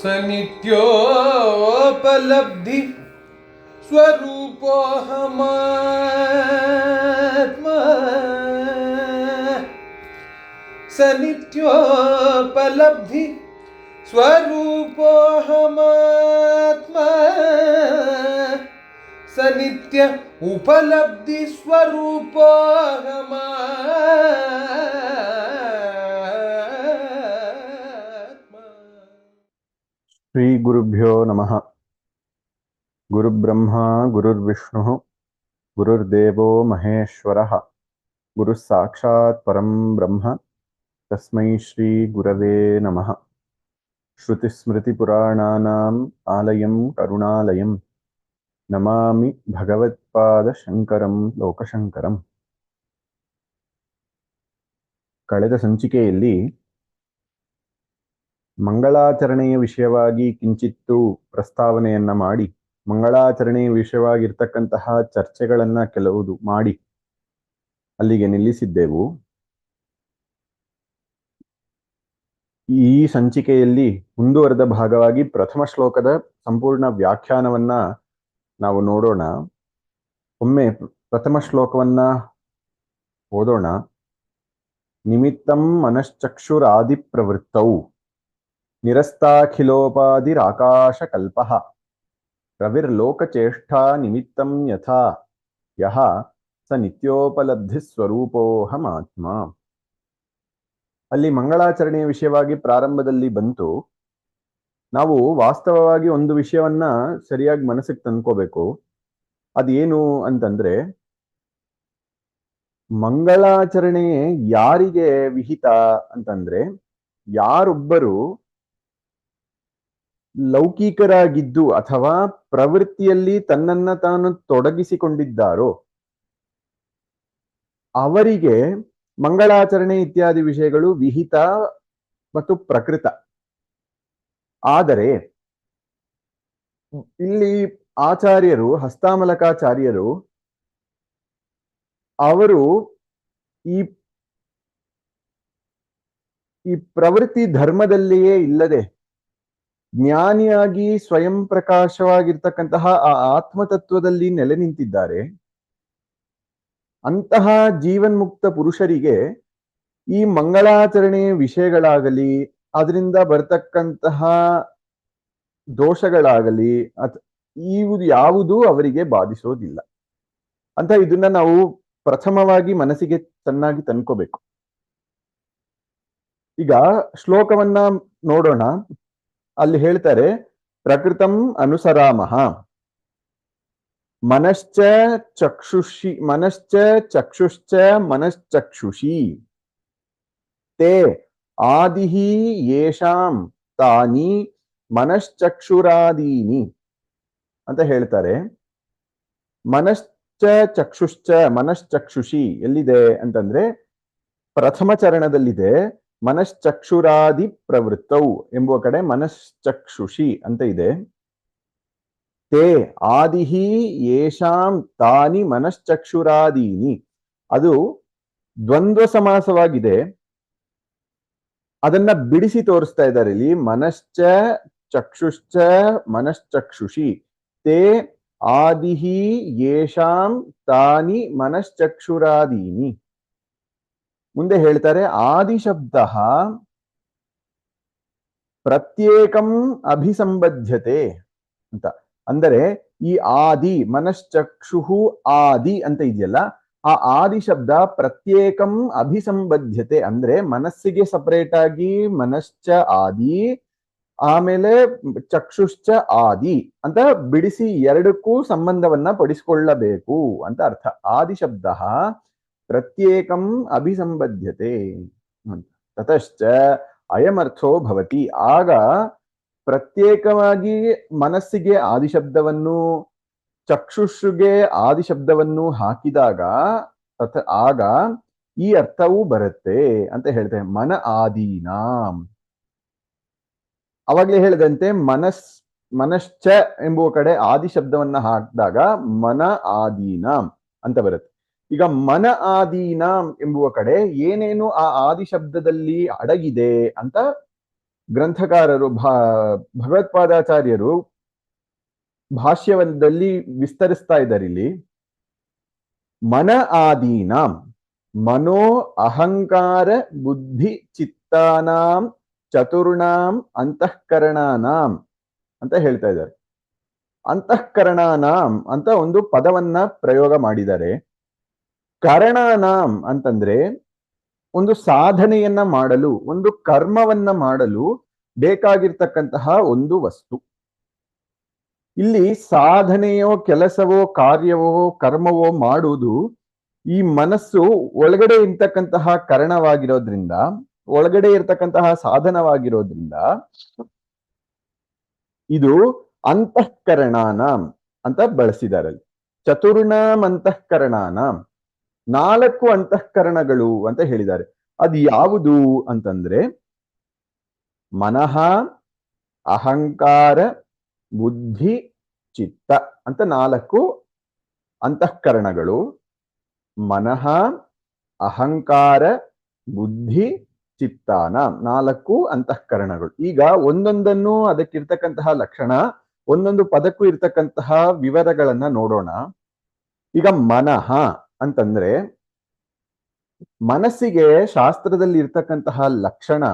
स नित्योपलब्धि स्वरूपोऽहमात्मा स नित्योपलब्धि स्वरूपोऽहमात्मा स नित्य उपलब्धि ಶ್ರೀ ಗುರುಭ್ಯೋ ನಮಃ ಗುರುಬ್ರಹ್ಮ ಗುರುರ್ವಿಷ್ಣು ಗುರುರ್ದೇವೋ ಮಹೇಶ್ವರಃ ಗುರು ಸಾಕ್ಷಾತ್ ಪರಂ ಬ್ರಹ್ಮ ತಸ್ಮೈ ಶ್ರೀ ಗುರವೇ ನಮಃ ಶ್ರುತಿಸ್ಮೃತಿಪುರಾಣಾನಾಂ ಆಲಯಂ ಕರುಣಾಲಯಂ ನಮಾಮಿ ಭಗವತ್ಪಾದ ಶಂಕರಂ ಲೋಕಶಂಕರಂ ಕಳೆದ ಸಂಚಿಕೆಯಲ್ಲಿ ಮಂಗಳಾಚರಣೆಯ ವಿಷಯವಾಗಿ ಕಿಂಚಿತ್ತು ಪ್ರಸ್ತಾವನೆಯನ್ನ ಮಾಡಿ, ಮಂಗಳಾಚರಣೆಯ ವಿಷಯವಾಗಿರ್ತಕ್ಕಂತಹ ಚರ್ಚೆಗಳನ್ನ ಕೆಲವುದು ಮಾಡಿ ಅಲ್ಲಿಗೆ ನಿಲ್ಲಿಸಿದ್ದೆವು. ಈ ಸಂಚಿಕೆಯಲ್ಲಿ ಮುಂದುವರೆದ ಭಾಗವಾಗಿ ಪ್ರಥಮ ಶ್ಲೋಕದ ಸಂಪೂರ್ಣ ವ್ಯಾಖ್ಯಾನವನ್ನ ನಾವು ನೋಡೋಣ. ಒಮ್ಮೆ ಪ್ರಥಮ ಶ್ಲೋಕವನ್ನ ಓದೋಣ. ನಿಮಿತ್ತಂ ಮನಶ್ಚಕ್ಷುರಾದಿ ಪ್ರವೃತ್ತೌ ನಿರಸ್ತಾಖಿಲೋಪಾದಿರಾಕಾಶಕಲ್ಪಃ ರವಿರ್ಲೋಕಚೇಷ್ಟಾ ನಿಮಿತ್ತಂ ಯಥಾ ಯಹ ಸ ನಿತ್ಯೋಪಲಬ್ಧಿ ಸ್ವರೂಪೋಹಮಾತ್ಮ ಅಲ್ಲಿ ಮಂಗಳಾಚರಣೆಯ ವಿಷಯವಾಗಿ ಪ್ರಾರಂಭದಲ್ಲಿ ಬಂತು. ನಾವು ವಾಸ್ತವವಾಗಿ ಒಂದು ವಿಷಯವನ್ನ ಸರಿಯಾಗಿ ಮನಸ್ಸಿಗೆ ತಂದ್ಕೋಬೇಕು. ಅದೇನು ಅಂತಂದ್ರೆ ಮಂಗಳಾಚರಣೆ ಯಾರಿಗೆ ವಿಹಿತ ಅಂತಂದ್ರೆ, ಯಾರೊಬ್ಬರು ಲೌಕಿಕರಾಗಿದ್ದು ಅಥವಾ ಪ್ರವೃತ್ತಿಯಲ್ಲಿ ತನ್ನನ್ನ ತಾನು ತೊಡಗಿಸಿಕೊಂಡಿದ್ದಾರೋ, ಅವರಿಗೆ ಮಂಗಳಾಚರಣೆ ಇತ್ಯಾದಿ ವಿಷಯಗಳು ವಿಹಿತ ಮತ್ತು ಪ್ರಕೃತ. ಆದರೆ, ಇಲ್ಲಿ ಆಚಾರ್ಯರು, ಹಸ್ತಾಮಲಕಾಚಾರ್ಯರು, ಅವರು ಈ ಈ ಪ್ರವೃತ್ತಿ ಧರ್ಮದಲ್ಲಿಯೇ ಇಲ್ಲದೆ ಜ್ಞಾನಿಯಾಗಿ ಸ್ವಯಂ ಪ್ರಕಾಶವಾಗಿರ್ತಕ್ಕಂತಹ ಆ ಆತ್ಮತತ್ವದಲ್ಲಿ ನೆಲೆ ನಿಂತಿದ್ದಾರೆ. ಅಂತಹ ಜೀವನ್ಮುಕ್ತ ಪುರುಷರಿಗೆ ಈ ಮಂಗಳಾಚರಣೆ ವಿಷಯಗಳಾಗಲಿ, ಅದರಿಂದ ಬರ್ತಕ್ಕಂತಹ ದೋಷಗಳಾಗಲಿ, ಅತ್ ಇವುದು ಯಾವುದೂ ಅವರಿಗೆ ಬಾಧಿಸೋದಿಲ್ಲ. ಅಂತ ಇದನ್ನ ನಾವು ಪ್ರಥಮವಾಗಿ ಮನಸ್ಸಿಗೆ ಚೆನ್ನಾಗಿ ತಂದ್ಕೋಬೇಕು. ಈಗ ಶ್ಲೋಕವನ್ನ ನೋಡೋಣ. ಅಲ್ಲಿ ಹೇಳ್ತಾರೆ, ಪ್ರಕೃತಂ ಅನುಸರಾಮಃ. ಮನಶ್ಚ ಚಕ್ಷುಷಿ, ಮನಶ್ಚ ಚಕ್ಷುಶ್ಚ ಮನಶ್ಚಕ್ಷುಷಿ. ತೇ ಆದಿಹಿ ಯೇಷಾಂ ತಾನಿ ಮನಶ್ಚಕ್ಷುರಾದೀನಿ ಅಂತ ಹೇಳ್ತಾರೆ. ಮನಶ್ಚ ಚಕ್ಷುಶ್ಚ ಮನಶ್ಚಕ್ಷುಷಿ ಎಲ್ಲಿದೆ ಅಂತಂದ್ರೆ ಪ್ರಥಮ ಚರಣದಲ್ಲಿದೆ. ಮನಶ್ಚಕ್ಷುರಾದಿ ಪ್ರವೃತ್ತೌ ಎಂಬುವ ಕಡೆ ಮನಶ್ಚಕ್ಷುಷಿ ಅಂತ ಇದೆ. ತೇ ಆದಿಹಿ ಯೇಷಾಂ ತಾನಿ ಮನಶ್ಚಕ್ಷುರಾದೀನಿ. ಅದು ದ್ವಂದ್ವ ಸಮಾಸವಾಗಿದೆ. ಅದನ್ನ ಬಿಡಿಸಿ ತೋರಿಸ್ತಾ ಇದ್ದಾರೆ ಇಲ್ಲಿ. ಮನಶ್ಚ ಚಕ್ಷುಶ್ಚ ಮನಶ್ಚಕ್ಷುಷಿ. ತೇ ಆದಿಹಿ ಯೇಷಾಂ ತಾನಿ ಮನಶ್ಚಕ್ಷುರಾದೀನಿ. ಮುಂದೆ ಹೇಳ್ತಾರೆ, ಆದಿಶಬ್ದ ಪ್ರತ್ಯೇಕಂ ಅಭಿಸಂಬದ್ಧತೆ ಅಂತ. ಅಂದರೆ ಈ ಆದಿ ಮನಶ್ಚಕ್ಷು ಆದಿ ಅಂತ ಇದೆಯಲ್ಲ, ಆ ಆದಿ ಶಬ್ದ ಪ್ರತ್ಯೇಕಂ ಅಭಿಸಂಬದ್ಧತೆ ಅಂದ್ರೆ ಮನಸ್ಸಿಗೆ ಸಪರೇಟ್ ಆಗಿ ಮನಶ್ಚ ಆದಿ, ಆಮೇಲೆ ಚಕ್ಷುಶ್ಚ ಆದಿ ಅಂತ ಬಿಡಿಸಿ ಎರಡಕ್ಕೂ ಸಂಬಂಧವನ್ನ ಪಡಿಸಿಕೊಳ್ಳಬೇಕು ಅಂತ ಅರ್ಥ. ಆದಿ ಶಬ್ದ ಪ್ರತ್ಯೇಕಂ ಅಭಿಸಂಬದ್ಧತೆ ತತಶ್ಚ ಅಯಮರ್ಥೋ ಭವತಿ. ಆಗ ಪ್ರತ್ಯೇಕವಾಗಿ ಮನಸ್ಸಿಗೆ ಆದಿಶಬ್ದವನ್ನು ಚಕ್ಷುಷುಗೆ ಆದಿಶಬ್ದವನ್ನು ಹಾಕಿದಾಗ, ತಥ, ಆಗ ಈ ಅರ್ಥವೂ ಬರುತ್ತೆ ಅಂತ ಹೇಳ್ತೇವೆ ಮನ ಆದೀನಾಂ. ಅವಾಗಲೇ ಹೇಳಿದಂತೆ ಮನಸ್, ಮನಶ್ಚ ಎಂಬುವ ಕಡೆ ಆದಿ ಶಬ್ದವನ್ನ ಹಾಕಿದಾಗ ಮನ ಆದೀನಾಂ ಅಂತ ಬರುತ್ತೆ. ಈಗ ಮನ ಆದೀನ ಎಂಬುವ ಕಡೆ ಏನೇನು ಆ ಆದಿ ಶಬ್ದದಲ್ಲಿ ಅಡಗಿದೆ ಅಂತ ಗ್ರಂಥಕಾರರು ಭಾ, ಭಗವತ್ಪಾದಾಚಾರ್ಯರು ಭಾಷ್ಯದಲ್ಲಿ ವಿಸ್ತರಿಸ್ತಾ ಇದ್ದಾರೆ ಇಲ್ಲಿ. ಮನ ಆದೀನಾಂ, ಮನೋ ಅಹಂಕಾರ ಬುದ್ಧಿ ಚಿತ್ತಾನಾಂ, ಚತುರ್ಣಾಂ, ಅಂತಃಕರಣಾನಾಂ ಅಂತ ಹೇಳ್ತಾ ಇದ್ದಾರೆ. ಅಂತಃಕರಣಾನಾಂ ಅಂತ ಒಂದು ಪದವನ್ನ ಪ್ರಯೋಗ ಮಾಡಿದ್ದಾರೆ. ಕರಣಾನಾಂ ಅಂತಂದ್ರೆ ಒಂದು ಸಾಧನೆಯನ್ನ ಮಾಡಲು, ಒಂದು ಕರ್ಮವನ್ನ ಮಾಡಲು ಬೇಕಾಗಿರ್ತಕ್ಕಂತಹ ಒಂದು ವಸ್ತು. ಇಲ್ಲಿ ಸಾಧನೆಯೋ, ಕೆಲಸವೋ, ಕಾರ್ಯವೋ, ಕರ್ಮವೋ ಮಾಡುವುದು ಈ ಮನಸ್ಸು ಒಳಗಡೆ ಇರ್ತಕ್ಕಂತಹ ಕರಣವಾಗಿರೋದ್ರಿಂದ, ಒಳಗಡೆ ಇರ್ತಕ್ಕಂತಹ ಸಾಧನವಾಗಿರೋದ್ರಿಂದ ಇದು ಅಂತಃಕರಣಾನಾಂ ಅಂತ ಬಳಸಿದ್ದಾರೆ. ಚತುರ್ಣಾಂ ಅಂತಃಕರಣಾನಾಂ. ನಾಲ್ಕು ಅಂತಃಕರಣಗಳು ಅಂತ ಹೇಳಿದ್ದಾರೆ. ಅದು ಯಾವುದು ಅಂತಂದ್ರೆ ಮನಃ, ಅಹಂಕಾರ, ಬುದ್ಧಿ, ಚಿತ್ತ ಅಂತ ನಾಲ್ಕು ಅಂತಃಕರಣಗಳು. ಮನಃ, ಅಹಂಕಾರ, ಬುದ್ಧಿ, ಚಿತ್ತಾನ ನಾಲ್ಕು ಅಂತಃಕರಣಗಳು. ಈಗ ಒಂದೊಂದನ್ನು ಅದಕ್ಕಿರ್ತಕ್ಕಂತಹ ಲಕ್ಷಣ, ಒಂದೊಂದು ಪದಕ್ಕೂ ಇರ್ತಕ್ಕಂತಹ ವಿವರಗಳನ್ನ ನೋಡೋಣ. ಈಗ ಮನಃ ಅಂತಂದ್ರೆ ಮನಸ್ಸಿಗೆ ಶಾಸ್ತ್ರದಲ್ಲಿ ಇರ್ತಕ್ಕಂತಹ ಲಕ್ಷಣ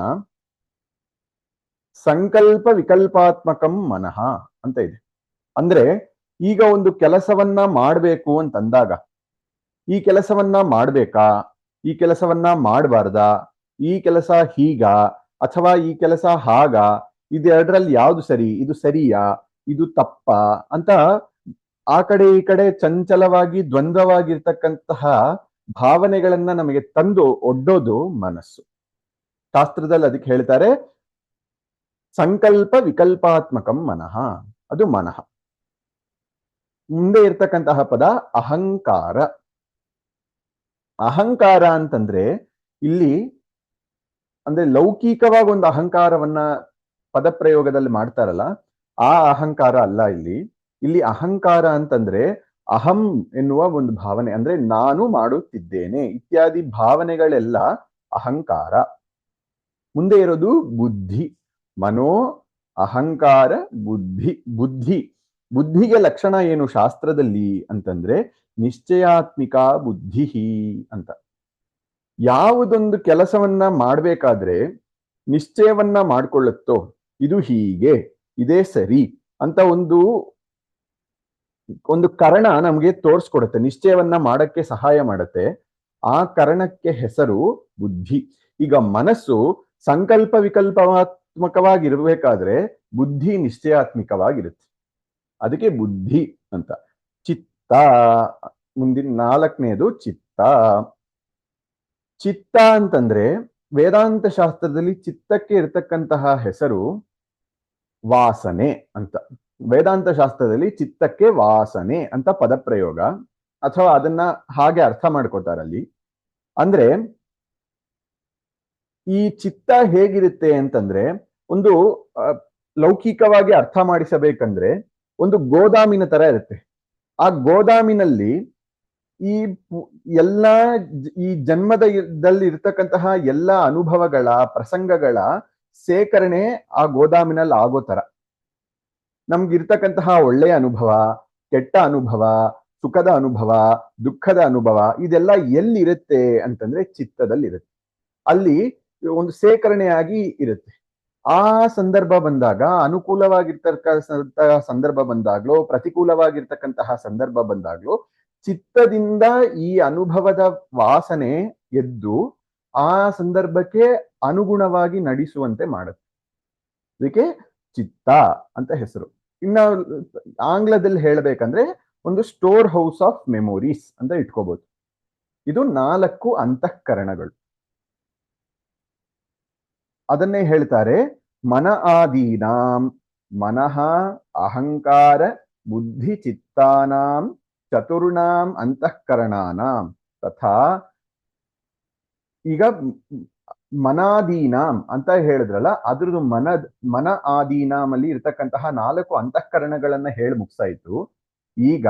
ಸಂಕಲ್ಪ ವಿಕಲ್ಪಾತ್ಮಕಂ ಮನಃ ಅಂತ ಇದೆ. ಅಂದ್ರೆ ಈಗ ಒಂದು ಕೆಲಸವನ್ನ ಮಾಡ್ಬೇಕು ಅಂತಂದಾಗ, ಈ ಕೆಲಸವನ್ನ ಮಾಡ್ಬೇಕಾ? ಈ ಕೆಲಸವನ್ನ ಮಾಡಬಾರ್ದಾ? ಈ ಕೆಲಸ ಹೀಗ? ಅಥವಾ ಈ ಕೆಲಸ ಹಾಗ? ಇದೆರಡರಲ್ಲಿ ಯಾವ್ದು ಸರಿ? ಇದು ಸರಿಯಾ? ಇದು ತಪ್ಪ? ಅಂತ ಆ ಕಡೆ ಈ ಕಡೆ ಚಂಚಲವಾಗಿ ದ್ವಂದ್ವವಾಗಿರ್ತಕ್ಕಂತಹ ಭಾವನೆಗಳನ್ನ ನಮಗೆ ತಂದು ಒಡ್ಡೋದು ಮನಸ್ಸು. ಶಾಸ್ತ್ರದಲ್ಲಿ ಅದಕ್ಕೆ ಹೇಳ್ತಾರೆ, ಸಂಕಲ್ಪ ವಿಕಲ್ಪಾತ್ಮಕಂ ಮನಃ, ಅದು ಮನಃ. ಮುಂದೆ ಇರ್ತಕ್ಕಂತಹ ಪದ ಅಹಂಕಾರ. ಅಹಂಕಾರ ಅಂತಂದ್ರೆ ಇಲ್ಲಿ ಅಂದ್ರೆ ಲೌಕಿಕವಾಗಿ ಒಂದು ಅಹಂಕಾರವನ್ನ ಪದಪ್ರಯೋಗದಲ್ಲಿ ಮಾಡ್ತಾರಲ್ಲ, ಆ ಅಹಂಕಾರ ಅಲ್ಲ ಇಲ್ಲಿ. ಇಲ್ಲಿ ಅಹಂಕಾರ ಅಂತಂದ್ರೆ ಅಹಂ ಎನ್ನುವ ಒಂದು ಭಾವನೆ, ಅಂದ್ರೆ ನಾನು ಮಾಡುತ್ತಿದ್ದೇನೆ ಇತ್ಯಾದಿ ಭಾವನೆಗಳೆಲ್ಲ ಅಹಂಕಾರ. ಮುಂದೆ ಇರೋದು ಬುದ್ಧಿ. ಮನೋ ಅಹಂಕಾರ ಬುದ್ಧಿ. ಬುದ್ಧಿ. ಬುದ್ಧಿಗೆ ಲಕ್ಷಣ ಏನು ಶಾಸ್ತ್ರದಲ್ಲಿ ಅಂತಂದ್ರೆ ನಿಶ್ಚಯಾತ್ಮಿಕ ಬುದ್ಧಿ ಅಂತ. ಯಾವುದೊಂದು ಕೆಲಸವನ್ನ ಮಾಡ್ಬೇಕಾದ್ರೆ ನಿಶ್ಚಯವನ್ನ ಮಾಡ್ಕೊಳ್ಳುತ್ತೋ ಇದು ಹೀಗೆ, ಇದೇ ಸರಿ ಅಂತ ಒಂದು ಒಂದು ಕರಣ ನಮಗೆ ತೋರ್ಸ್ಕೊಡುತ್ತೆ, ನಿಶ್ಚಯವನ್ನ ಮಾಡಕ್ಕೆ ಸಹಾಯ ಮಾಡುತ್ತೆ. ಆ ಕರಣಕ್ಕೆ ಹೆಸರು ಬುದ್ಧಿ. ಈಗ ಮನಸ್ಸು ಸಂಕಲ್ಪ ವಿಕಲ್ಪಾತ್ಮಕವಾಗಿರ್ಬೇಕಾದ್ರೆ ಬುದ್ಧಿ ನಿಶ್ಚಯಾತ್ಮಕವಾಗಿರುತ್ತೆ. ಅದಕ್ಕೆ ಬುದ್ಧಿ ಅಂತ. ಚಿತ್ತ, ಮುಂದಿನ ನಾಲ್ಕನೇದು ಚಿತ್ತ. ಚಿತ್ತ ಅಂತಂದ್ರೆ ವೇದಾಂತ ಶಾಸ್ತ್ರದಲ್ಲಿ ಚಿತ್ತಕ್ಕೆ ಇರತಕ್ಕಂತಹ ಹೆಸರು ವಾಸನೆ ಅಂತ. ವೇದಾಂತ ಶಾಸ್ತ್ರದಲ್ಲಿ ಚಿತ್ತಕ್ಕೆ ವಾಸನೆ ಅಂತ ಪದಪ್ರಯೋಗ, ಅಥವಾ ಅದನ್ನ ಹಾಗೆ ಅರ್ಥ ಮಾಡ್ಕೋತಾರಲ್ಲಿ. ಅಂದ್ರೆ, ಈ ಚಿತ್ತ ಹೇಗಿರುತ್ತೆ ಅಂತಂದ್ರೆ, ಒಂದು ಲೌಕಿಕವಾಗಿ ಅರ್ಥ ಮಾಡಿಸಬೇಕಂದ್ರೆ, ಒಂದು ಗೋದಾಮಿನ ತರ ಇರುತ್ತೆ. ಆ ಗೋದಾಮಿನಲ್ಲಿ ಈ ಎಲ್ಲ ಈ ಜನ್ಮದಲ್ಲಿ ಇರ್ತಕ್ಕಂತಹ ಎಲ್ಲ ಅನುಭವಗಳ, ಪ್ರಸಂಗಗಳ ಸೇಕರಣೆ ಆ ಗೋದಾಮಿನಲ್ಲಿ ಆಗೋ ತರ. ನಮ್ಗಿರ್ತಕ್ಕಂತಹ ಒಳ್ಳೆಯ ಅನುಭವ, ಕೆಟ್ಟ ಅನುಭವ, ಸುಖದ ಅನುಭವ, ದುಃಖದ ಅನುಭವ, ಇದೆಲ್ಲ ಎಲ್ಲಿರುತ್ತೆ ಅಂತಂದ್ರೆ ಚಿತ್ತದಲ್ಲಿ ಇರುತ್ತೆ ಅಲ್ಲಿ ಒಂದು ಸೇಕರಣೆಯಾಗಿ ಇರುತ್ತೆ. ಆ ಸಂದರ್ಭ ಬಂದಾಗ ಅನುಕೂಲವಾಗಿರ್ತಕ್ಕ ಸಂದರ್ಭ ಬಂದಾಗ್ಲೋ, ಪ್ರತಿಕೂಲವಾಗಿರ್ತಕ್ಕಂತಹ ಸಂದರ್ಭ ಬಂದಾಗ್ಲೋ, ಚಿತ್ತದಿಂದ ಈ ಅನುಭವದ ವಾಸನೆ ಎದ್ದು, ಆ ಸಂದರ್ಭಕ್ಕೆ ಅನುಗುಣವಾಗಿ ನಡೆಸುವಂತೆ ಮಾಡುತ್ತೆ. ಅದಕ್ಕೆ ಚಿತ್ತ ಅಂತ ಹೆಸರು. ಇನ್ನ ಆಂಗ್ಲದಲ್ಲಿ ಹೇಳಬೇಕಂದ್ರೆ ಒಂದು ಸ್ಟೋರ್ ಹೌಸ್ ಆಫ್ ಮೆಮೊರೀಸ್ ಅಂತ ಇಟ್ಕೋಬಹುದು ಇದು ನಾಲ್ಕು ಅಂತಃಕರಣಗಳು. ಅದನ್ನೇ ಹೇಳ್ತಾರೆ, ಮನ ಆದೀನಾಂ, ಮನಃ ಅಹಂಕಾರ, ಬುದ್ಧಿ ಚಿತ್ತಾನಾಂ, ಚತುರ್ಣಾಂ, ಅಂತಃಕರಣಾನಾಂ, ತಥಾ ಈಗ ಮನಾದೀನಾಂ ಅಂತ ಹೇಳಿದ್ರಲ್ಲ, ಅದ್ರದ್ದು ಮನ ಮನ ಆದೀನಾಮ್ ಅಲ್ಲಿ ಇರ್ತಕ್ಕಂತಹ ನಾಲ್ಕು ಅಂತಃಕರಣಗಳನ್ನ ಹೇಳಿ ಮುಗ್ಸಾಯ್ತು ಈಗ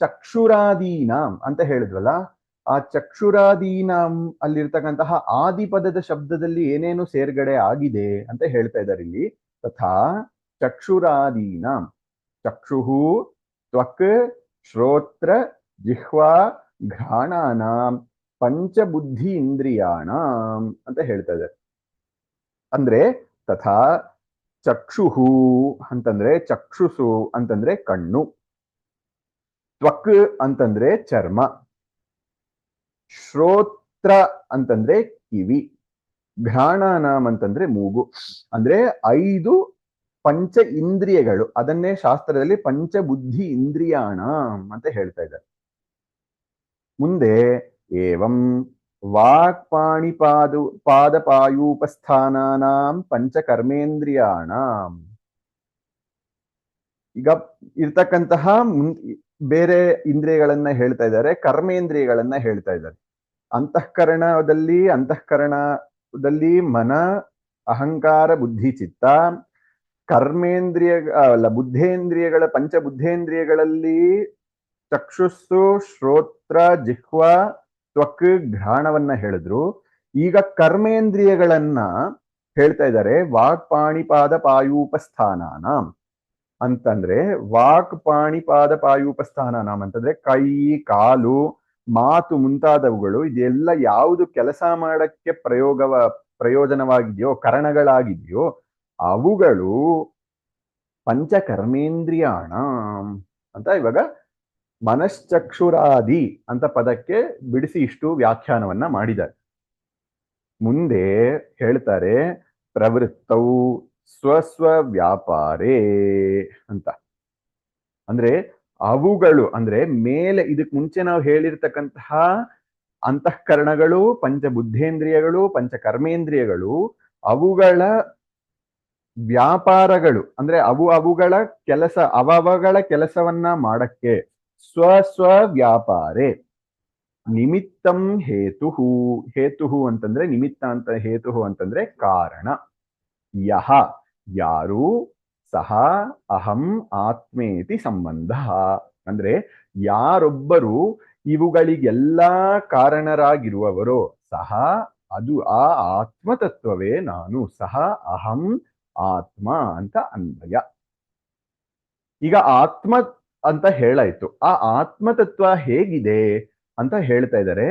ಚಕ್ಷುರಾದೀನಾಂ ಅಂತ ಹೇಳಿದ್ರಲ್ಲ, ಆ ಚಕ್ಷುರಾದೀನಾಂ ಅಲ್ಲಿರ್ತಕ್ಕಂತಹ ಆದಿಪದದ ಶಬ್ದದಲ್ಲಿ ಏನೇನು ಸೇರ್ಗಡೆ ಆಗಿದೆ ಅಂತ ಹೇಳ್ತಾ ಇದ್ದಾರೆ ಇಲ್ಲಿ. ತಥಾ ಚಕ್ಷುರಾದೀನಾಂ. ಚಕ್ಷುಹು ತ್ವಕ್, ಶ್ರೋತ್ರ, ಜಿಹ್ವಾ, ಘ್ರಾಣಾನಾಂ. ಪಂಚಬುದ್ಧಿ ಇಂದ್ರಿಯಾಣ ಅಂತ ಹೇಳ್ತಾ ಇದ್ದಾರೆ ಅಂದ್ರೆ ತಥಾ ಚಕ್ಷುಹು ಅಂತಂದ್ರೆ ಚಕ್ಷುಸು ಅಂತಂದ್ರೆ ಕಣ್ಣು. ತ್ವಕ್ ಅಂತಂದ್ರೆ ಚರ್ಮ. ಶ್ರೋತ್ರ ಅಂತಂದ್ರೆ ಕಿವಿ. ಘ್ರಾಣಾನಾಮ್ ಅಂತಂದ್ರೆ ಮೂಗು. ಅಂದ್ರೆ ಐದು ಪಂಚ ಇಂದ್ರಿಯಗಳು. ಅದನ್ನೇ ಶಾಸ್ತ್ರದಲ್ಲಿ ಪಂಚಬುದ್ಧಿ ಇಂದ್ರಿಯಾಣ ಅಂತ ಹೇಳ್ತಾ ಇದ್ದಾರೆ. ಮುಂದೆ ಏವಂ ವಾಕ್ ಪಾಣಿಪಾದು ಪಾದಪಾಯೂಪಸ್ಥಾನಾಂ ಪಂಚಕರ್ಮೇಂದ್ರಿಯಾಣಾಂ ಈಗ ಇರ್ತಕ್ಕಂತಹ ಬೇರೆ ಇಂದ್ರಿಯಗಳನ್ನ ಹೇಳ್ತಾ ಇದ್ದಾರೆ, ಕರ್ಮೇಂದ್ರಿಯಗಳನ್ನ ಹೇಳ್ತಾ ಇದ್ದಾರೆ. ಅಂತಃಕರಣದಲ್ಲಿ ಅಂತಃಕರಣದಲ್ಲಿ ಮನ, ಅಹಂಕಾರ, ಬುದ್ಧಿ, ಚಿತ್ತ, ಕರ್ಮೇಂದ್ರಿಯ ಅಲ್ಲ, ಬುದ್ಧೇಂದ್ರಿಯಗಳ, ಪಂಚಬುದ್ಧೇಂದ್ರಿಯಗಳಲ್ಲಿ ಚಕ್ಷುಸ್ಸು, ಶ್ರೋತ್ರ, ಜಿಹ್ವ ತ್ವಕ್ ಘ್ರಾಣವನ್ನ ಹೇಳಿದ್ರು. ಈಗ ಕರ್ಮೇಂದ್ರಿಯಗಳನ್ನ ಹೇಳ್ತಾ ಇದ್ದಾರೆ, ವಾಕ್ ಪಾಣಿಪಾದ ಪಾಯೂಪಸ್ಥಾನ ಅಂತಂದ್ರೆ ವಾಕ್ ಪಾಣಿಪಾದ ಪಾಯೂಪಸ್ಥಾನ ಅಂತಂದ್ರೆ ಕೈ, ಕಾಲು, ಮಾತು ಮುಂತಾದವುಗಳು, ಇದೆಲ್ಲ ಯಾವುದು ಕೆಲಸ ಮಾಡಕ್ಕೆ ಪ್ರಯೋಗವ, ಪ್ರಯೋಜನವಾಗಿದೆಯೋ, ಕರಣಗಳಾಗಿದೆಯೋ, ಅವುಗಳು ಪಂಚಕರ್ಮೇಂದ್ರಿಯಾಣ ಅಂತ ಇವಾಗ ಮನಶ್ಚಕ್ಷುರಾದಿ ಅಂತ ಪದಕ್ಕೆ ಬಿಡಿಸಿ ಇಷ್ಟು ವ್ಯಾಖ್ಯಾನವನ್ನ ಮಾಡಿದ್ದಾರೆ. ಮುಂದೆ ಹೇಳ್ತಾರೆ ಪ್ರವೃತ್ತವು ಸ್ವಸ್ವ ವ್ಯಾಪಾರೇ ಅಂತ. ಅಂದ್ರೆ ಅವುಗಳು, ಅಂದ್ರೆ ಮೇಲೆ ಇದಕ್ ಮುಂಚೆ ನಾವು ಹೇಳಿರ್ತಕ್ಕಂತಹ ಅಂತಃಕರಣಗಳು, ಪಂಚಬುದ್ಧೇಂದ್ರಿಯಗಳು, ಪಂಚಕರ್ಮೇಂದ್ರಿಯಗಳು, ಅವುಗಳ ವ್ಯಾಪಾರಗಳು, ಅಂದ್ರೆ ಅವು ಅವುಗಳ ಕೆಲಸ ಅವಗಳ ಕೆಲಸವನ್ನ ಮಾಡಕ್ಕೆ ಸ್ವ ಸ್ವ ವ್ಯಾಪಾರೇ ನಿಮಿತ್ತಂ ಹೇತು ಹೇತು ಅಂತಂದ್ರೆ ನಿಮಿತ್ತ ಅಂತ ಹೇತು ಅಂತಂದ್ರೆ ಕಾರಣ. ಯಹ, ಯಾರು, ಸಹ, ಅಹಂ, ಆತ್ಮೇತಿ ಸಂಬಂಧ. ಅಂದ್ರೆ ಯಾರೊಬ್ಬರು ಇವುಗಳಿಗೆಲ್ಲ ಕಾರಣರಾಗಿರುವವರೋ, ಸಹ, ಅದು ಆ ಆತ್ಮತತ್ವವೇ ನಾನು, ಸಹ, ಅಹಂ, ಆತ್ಮ ಅಂತ ಅನ್ವಯ. ಈಗ ಆತ್ಮ ಅಂತ ಹೇಳಾಯ್ತು. ಆ ಆತ್ಮತತ್ವ ಹೇಗಿದೆ ಅಂತ ಹೇಳ್ತಾ ಇದ್ದಾರೆ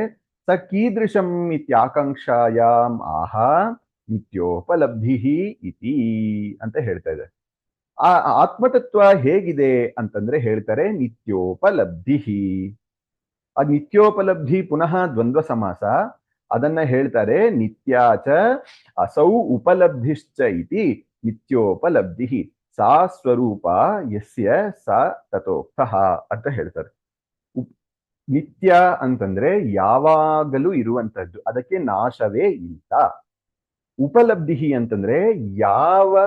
ಸ ಕೀದೃಶಂ ಇತ್ಯಾಕಾಂಕ್ಷಾಯಾಮ್ ಆಹ ನಿತ್ಯೋಪಲಬ್ಧಿ ಇತಿ ಅಂತ ಹೇಳ್ತಾ ಇದ್ದಾರೆ ಆ ಆತ್ಮತತ್ವ ಹೇಗಿದೆ ಅಂತಂದ್ರೆ ಹೇಳ್ತಾರೆ ನಿತ್ಯೋಪಲಬ್ಧಿ ಆ ನಿತ್ಯೋಪಲಬ್ಧಿ ಪುನಃ ದ್ವಂದ್ವ ಸಮಾಸ. ಅದನ್ನ ಹೇಳ್ತಾರೆ ನಿತ್ಯಾಚ ಅಸೌ ಉಪಲಬ್ಧಿಶ್ಚ ಇತಿ ನಿತ್ಯೋಪಲಬ್ಧಿ ಸಾ ಸ್ವರೂಪ ಯಸ್ಯ ಸ ತಥೋಕ್ತ ಅಂತ ಹೇಳ್ತಾರೆ. ನಿತ್ಯ ಅಂತಂದ್ರೆ ಯಾವಾಗಲೂ ಇರುವಂತದ್ದು ಅದಕ್ಕೆ ನಾಶವೇ ಇಲ್ಲ. ಉಪಲಬ್ಧಿ ಅಂತಂದ್ರೆ ಯಾವ,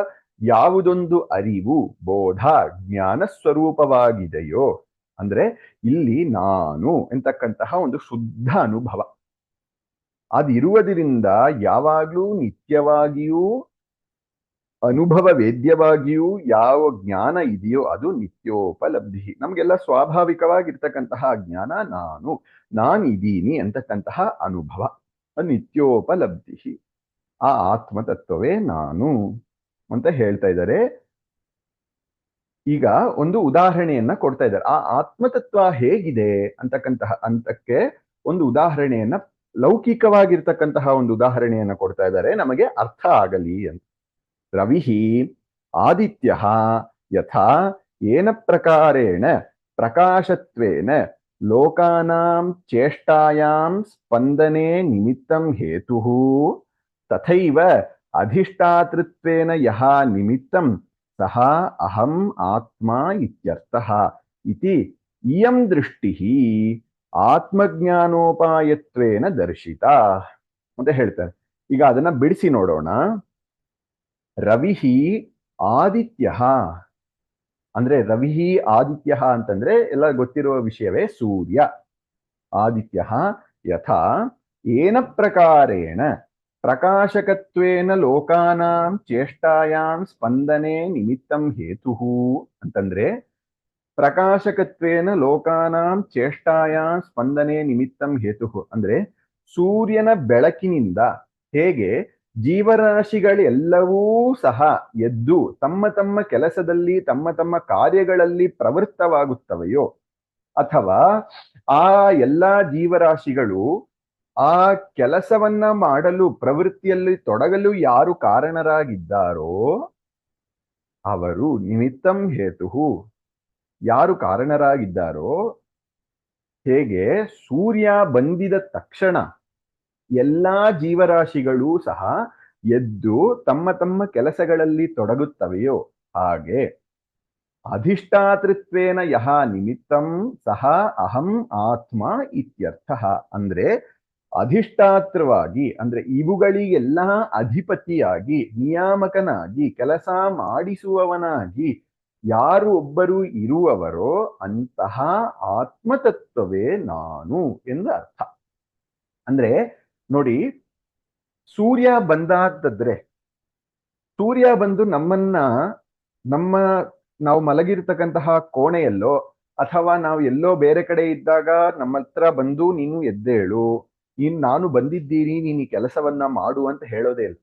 ಯಾವುದೊಂದು ಅರಿವು, ಬೋಧ, ಜ್ಞಾನ ಸ್ವರೂಪವಾಗಿದೆಯೋ, ಅಂದ್ರೆ ಇಲ್ಲಿ ನಾನು ಎಂತಕ್ಕಂತಹ ಒಂದು ಶುದ್ಧ ಅನುಭವ. ಅದಿರುವುದರಿಂದ ಯಾವಾಗ್ಲೂ ನಿತ್ಯವಾಗಿಯೂ ಅನುಭವ ವೇದ್ಯವಾಗಿಯೂ ಯಾವ ಜ್ಞಾನ ಇದೆಯೋ ಅದು ನಿತ್ಯೋಪಲಬ್ಧಿ. ನಮಗೆಲ್ಲ ಸ್ವಾಭಾವಿಕವಾಗಿರ್ತಕ್ಕಂತಹ ಜ್ಞಾನ ನಾನು ನಾನಿದ್ದೀನಿ ಅಂತಕ್ಕಂತಹ ಅನುಭವ ನಿತ್ಯೋಪಲಬ್ಧಿ ಆ ಆತ್ಮತತ್ವವೇ ನಾನು ಅಂತ ಹೇಳ್ತಾ ಇದ್ದಾರೆ. ಈಗ ಒಂದು ಉದಾಹರಣೆಯನ್ನ ಕೊಡ್ತಾ ಇದ್ದಾರೆ. ಆ ಆತ್ಮತತ್ವ ಹೇಗಿದೆ ಅಂತಕ್ಕಂತಹ ಅಂತಕ್ಕೆ ಒಂದು ಉದಾಹರಣೆಯನ್ನ, ಲೌಕಿಕವಾಗಿರ್ತಕ್ಕಂತಹ ಒಂದು ಉದಾಹರಣೆಯನ್ನ ಕೊಡ್ತಾ ಇದ್ದಾರೆ. ನಮಗೆ ಅರ್ಥ ಆಗಲಿ ಅಂತ. ರವಿಹಿ ಆದಿತ್ಯ ಯಥಾ ಏನ ಪ್ರಕಾರೇಣ ಪ್ರಕಾಶತ್ವೇನ ಲೋಕಾನಾಂ ಚೇಷ್ಟಾಯಾಂ ಸ್ಪಂದನೆ ನಿಮಿತ್ತಂ ಹೇತುಃ ತಥೈವ ಅಧಿಷ್ಠಾತೃತ್ವೇನ ಯಹ ನಿಮಿತ್ತಂ ಸಹ ಅಹಂ ಆತ್ಮ ಇತ್ಯರ್ಥಃ ಇತಿ ಇಯಂ ದೃಷ್ಟಿಃ ಆತ್ಮಜ್ಞಾನೋಪಾಯತ್ವೇನ ದರ್ಶಿತ ಅಂತ ಹೇಳ್ತಾರೆ ಈಗ ಅದನ್ನ ಬಿಡಿಸಿ ನೋಡೋಣ. ರವಿಹಿ ಆದಿತ್ಯ ಅಂದ್ರೆ ರವಿಹಿ ಆದಿತ್ಯ ಅಂತಂದ್ರೆ ಎಲ್ಲ ಗೊತ್ತಿರುವ ವಿಷಯವೇ ಸೂರ್ಯ. ಆದಿತ್ಯ ಯಥಾ ಏನ ಪ್ರಕಾರೇಣ ಪ್ರಕಾಶಕತ್ವೇನ ಲೋಕಾನಾಂ ಚೇಷ್ಟಾಯಾಂ ಸ್ಪಂದನೆ ನಿಮಿತ್ತಂ ಹೇತು ಅಂತಂದ್ರೆ ಪ್ರಕಾಶಕತ್ವೇನ ಲೋಕಾನಾಂ ಚೇಷ್ಟಾಯಾಂ ಸ್ಪಂದನೆ ನಿಮಿತ್ತಂ ಹೇತು ಅಂದ್ರೆ ಸೂರ್ಯನ ಬೆಳಕಿನಿಂದ ಹೇಗೆ ಜೀವರಾಶಿಗಳೆಲ್ಲವೂ ಸಹ ಎದ್ದು ತಮ್ಮ ತಮ್ಮ ಕೆಲಸದಲ್ಲಿ, ತಮ್ಮ ತಮ್ಮ ಕಾರ್ಯಗಳಲ್ಲಿ ಪ್ರವೃತ್ತವಾಗುತ್ತವೆಯೋ? ಅಥವಾ ಆ ಎಲ್ಲಾ ಜೀವರಾಶಿಗಳು ಆ ಕೆಲಸವನ್ನ ಮಾಡಲು, ಪ್ರವೃತ್ತಿಯಲ್ಲಿ ತೊಡಗಲು ಯಾರು ಕಾರಣರಾಗಿದ್ದಾರೋ, ಅವರು ನಿಮಿತ್ತಂ ಹೇತು ಯಾರು ಕಾರಣರಾಗಿದ್ದಾರೋ? ಹೇಗೆ ಸೂರ್ಯ ಬಂದಿದ ತಕ್ಷಣ ಎಲ್ಲಾ ಜೀವರಾಶಿಗಳೂ ಸಹ ಎದ್ದು ತಮ್ಮ ತಮ್ಮ ಕೆಲಸಗಳಲ್ಲಿ ತೊಡಗುತ್ತವೆಯೋ ಹಾಗೆ. ಅಧಿಷ್ಠಾತೃತ್ವೇನ ಯಹ ನಿಮಿತ್ತಂ ಸಹ ಅಹಂ ಆತ್ಮ ಇತ್ಯರ್ಥ. ಅಂದ್ರೆ ಅಧಿಷ್ಠಾತೃವಾಗಿ, ಅಂದ್ರೆ ಇವುಗಳಿಗೆಲ್ಲ ಅಧಿಪತಿಯಾಗಿ, ನಿಯಾಮಕನಾಗಿ, ಕೆಲಸ ಮಾಡಿಸುವವನಾಗಿ ಯಾರು ಒಬ್ಬರು ಇರುವವರೋ ಅಂತಹ ಆತ್ಮತತ್ವವೇ ನಾನು ಎಂದು ಅರ್ಥ. ಅಂದ್ರೆ ನೋಡಿ, ಸೂರ್ಯ ಬಂದಾದ್ರೆ, ಸೂರ್ಯ ಬಂದು ನಮ್ಮನ್ನ, ನಮ್ಮ, ನಾವು ಮಲಗಿರ್ತಕ್ಕಂತಹ ಕೋಣೆಯಲ್ಲೋ, ಅಥವಾ ನಾವು ಎಲ್ಲೋ ಬೇರೆ ಕಡೆ ಇದ್ದಾಗ ನಮ್ಮ ಹತ್ರ ಬಂದು ನೀನು ಎದ್ದೇಳು, ನೀನ್ ನಾನು ಬಂದಿದ್ದೀನಿ ನೀನು ಈ ಕೆಲಸವನ್ನ ಮಾಡು ಅಂತ ಹೇಳೋದೇ ಇಲ್ಲ.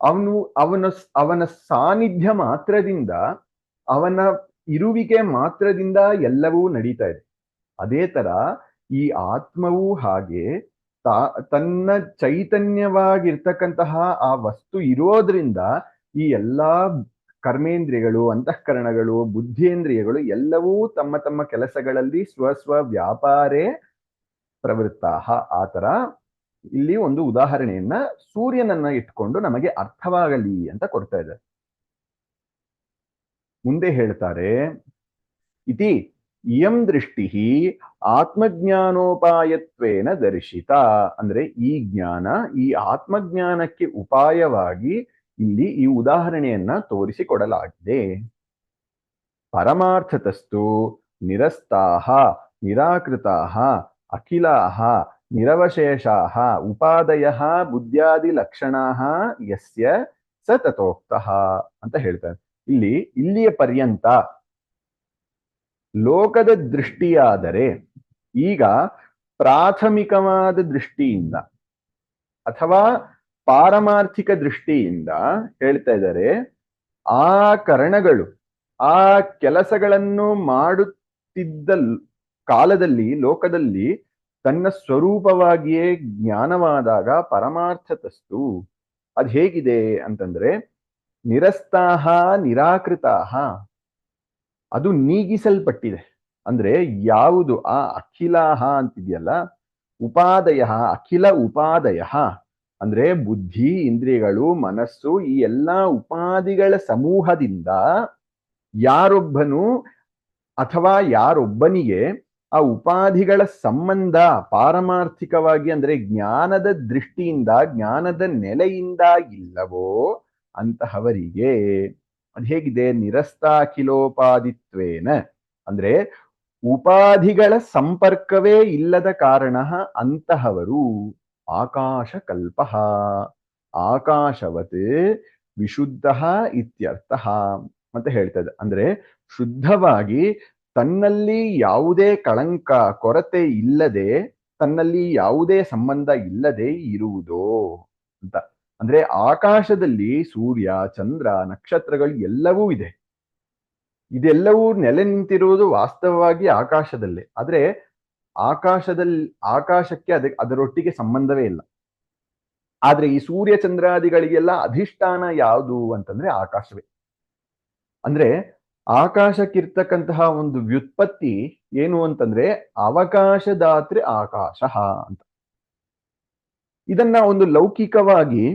ಅವನು, ಅವನ ಅವನ ಸಾನ್ನಿಧ್ಯ ಮಾತ್ರದಿಂದ, ಅವನ ಇರುವಿಕೆ ಮಾತ್ರದಿಂದ ಎಲ್ಲವೂ ನಡೀತಾ ಇದೆ. ಅದೇ ತರ ಈ ಆತ್ಮವೂ ಹಾಗೆ ತಾ, ತನ್ನ ಚೈತನ್ಯವಾಗಿರ್ತಕ್ಕಂತಹ ಆ ವಸ್ತು ಇರೋದ್ರಿಂದ ಈ ಎಲ್ಲಾ ಕರ್ಮೇಂದ್ರಿಯಗಳು, ಅಂತಃಕರಣಗಳು, ಬುದ್ಧೇಂದ್ರಿಯಗಳು ಎಲ್ಲವೂ ತಮ್ಮ ತಮ್ಮ ಕೆಲಸಗಳಲ್ಲಿ ಸ್ವಸ್ವ ಸ್ವ ವ್ಯಾಪಾರೇ ಪ್ರವೃತ್ತಾಹ. ಆ ತರ ಇಲ್ಲಿ ಒಂದು ಉದಾಹರಣೆಯನ್ನ ಸೂರ್ಯನನ್ನ ಇಟ್ಕೊಂಡು ನಮಗೆ ಅರ್ಥವಾಗಲಿ ಅಂತ ಕೊಡ್ತಾ ಇದ್ದಾರೆ. ಮುಂದೆ ಹೇಳ್ತಾರೆ, ಇತಿ ಇಯಂ ದೃಷ್ಟಿ ಆತ್ಮಜ್ಞಾನೋಪಾಯತ್ವೇನ ದರ್ಶಿತ. ಅಂದ್ರೆ ಈ ಜ್ಞಾನ, ಈ ಆತ್ಮಜ್ಞಾನಕ್ಕೆ ಉಪಾಯವಾಗಿ ಇಲ್ಲಿ ಈ ಉದಾಹರಣೆಯನ್ನ ತೋರಿಸಿಕೊಡಲಾಗಿದೆ. ಪರಮಾರ್ಥತಸ್ತು, ನಿರಸ್ತಾಹ, ನಿರಾಕೃತಾಹ, ಅಖಿಲಾಹ, ನಿರವಶೇಷಾಹ, ಉಪಾದಯ ಬುದ್ಧ್ಯಾದಿ ಲಕ್ಷಣಾಹ ಯಸ್ಯ ಸತತೋಕ್ತ ಅಂತ ಹೇಳ್ತಾರೆ. ಇಲ್ಲಿ ಇಲ್ಲಿಯ ಪರ್ಯಂತ ಲೋಕದ ದೃಷ್ಟಿಯಾದರೆ ಈಗ ಪ್ರಾಥಮಿಕವಾದ ದೃಷ್ಟಿಯಿಂದ ಅಥವಾ ಪಾರಮಾರ್ಥಿಕ ದೃಷ್ಟಿಯಿಂದ ಹೇಳ್ತಾ ಇದ್ದಾರೆ, ಆ ಕರಣಗಳು, ಆ ಕೆಲಸಗಳನ್ನು ಮಾಡುತ್ತಿದ್ದ ಕಾಲದಲ್ಲಿ, ಲೋಕದಲ್ಲಿ ತನ್ನ ಸ್ವರೂಪವಾಗಿಯೇ ಜ್ಞಾನವಾದಾಗ ಪರಮಾರ್ಥತಸ್ತು. ಅದು ಹೇಗಿದೆ ಅಂತಂದ್ರೆ ನಿರಸ್ತಾಹ ನಿರಾಕೃತಾಹ. ಅದು ನೀಗಿಸಲ್ಪಟ್ಟಿದೆ. ಅಂದ್ರೆ ಯಾವುದು? ಆ ಅಖಿಲಾಹ ಅಂತಿದೆಯಲ್ಲ? ಉಪಾದಯ, ಅಖಿಲ ಉಪಾದಯ. ಅಂದ್ರೆ ಬುದ್ಧಿ, ಇಂದ್ರಿಯಗಳು, ಮನಸ್ಸು, ಈ ಎಲ್ಲಾ ಉಪಾದಿಗಳ ಸಮೂಹದಿಂದ ಯಾರೊಬ್ಬನು ಅಥವಾ ಯಾರೊಬ್ಬನಿಗೆ ಆ ಉಪಾಧಿಗಳ ಸಂಬಂಧ ಪಾರಮಾರ್ಥಿಕವಾಗಿ ಅಂದ್ರೆ ಜ್ಞಾನದ ದೃಷ್ಟಿಯಿಂದ, ಜ್ಞಾನದ ನೆಲೆಯಿಂದ ಇಲ್ಲವೋ ಅಂತಹವರಿಗೆ ಅದು ಹೇಗಿದೆ? ನಿರಸ್ತಾಖಿಲೋಪಾದಿತ್ವೇನ. ಅಂದ್ರೆ ಉಪಾಧಿಗಳ ಸಂಪರ್ಕವೇ ಇಲ್ಲದ ಕಾರಣ ಅಂತಹವರು ಆಕಾಶ ಕಲ್ಪ ಆಕಾಶವತ್ ವಿಶುದ್ಧ ಇತ್ಯರ್ಥ ಅಂತ ಹೇಳ್ತದೆ. ಅಂದ್ರೆ ಶುದ್ಧವಾಗಿ ತನ್ನಲ್ಲಿ ಯಾವುದೇ ಕಳಂಕ, ಕೊರತೆ ಇಲ್ಲದೆ ತನ್ನಲ್ಲಿ ಯಾವುದೇ ಸಂಬಂಧ ಇಲ್ಲದೆ ಇರುವುದೋ ಅಂತ. ಅಂದ್ರೆ ಆಕಾಶದಲ್ಲಿ ಸೂರ್ಯ, ಚಂದ್ರ, ನಕ್ಷತ್ರಗಳು ಎಲ್ಲವೂ ಇದೆ. ಇದೆಲ್ಲವೂ ನೆಲೆ ನಿಂತಿರುವುದು ವಾಸ್ತವವಾಗಿ ಆಕಾಶದಲ್ಲೇ. ಆದ್ರೆ ಆಕಾಶದಲ್ಲಿ, ಆಕಾಶಕ್ಕೆ ಅದ, ಅದರೊಟ್ಟಿಗೆ ಸಂಬಂಧವೇ ಇಲ್ಲ. ಆದ್ರೆ ಈ ಸೂರ್ಯ ಚಂದ್ರಾದಿಗಳಿಗೆಲ್ಲ ಅಧಿಷ್ಠಾನ ಯಾವುದು ಅಂತಂದ್ರೆ ಆಕಾಶವೇ. ಅಂದ್ರೆ ಆಕಾಶಕ್ಕಿರ್ತಕ್ಕಂತಹ ಒಂದು ವ್ಯುತ್ಪತ್ತಿ ಏನು ಅಂತಂದ್ರೆ ಅವಕಾಶದಾತ್ರಿ ಆಕಾಶ ಅಂತ. ಇದನ್ನ ಒಂದು ಲೌಕಿಕವಾಗಿ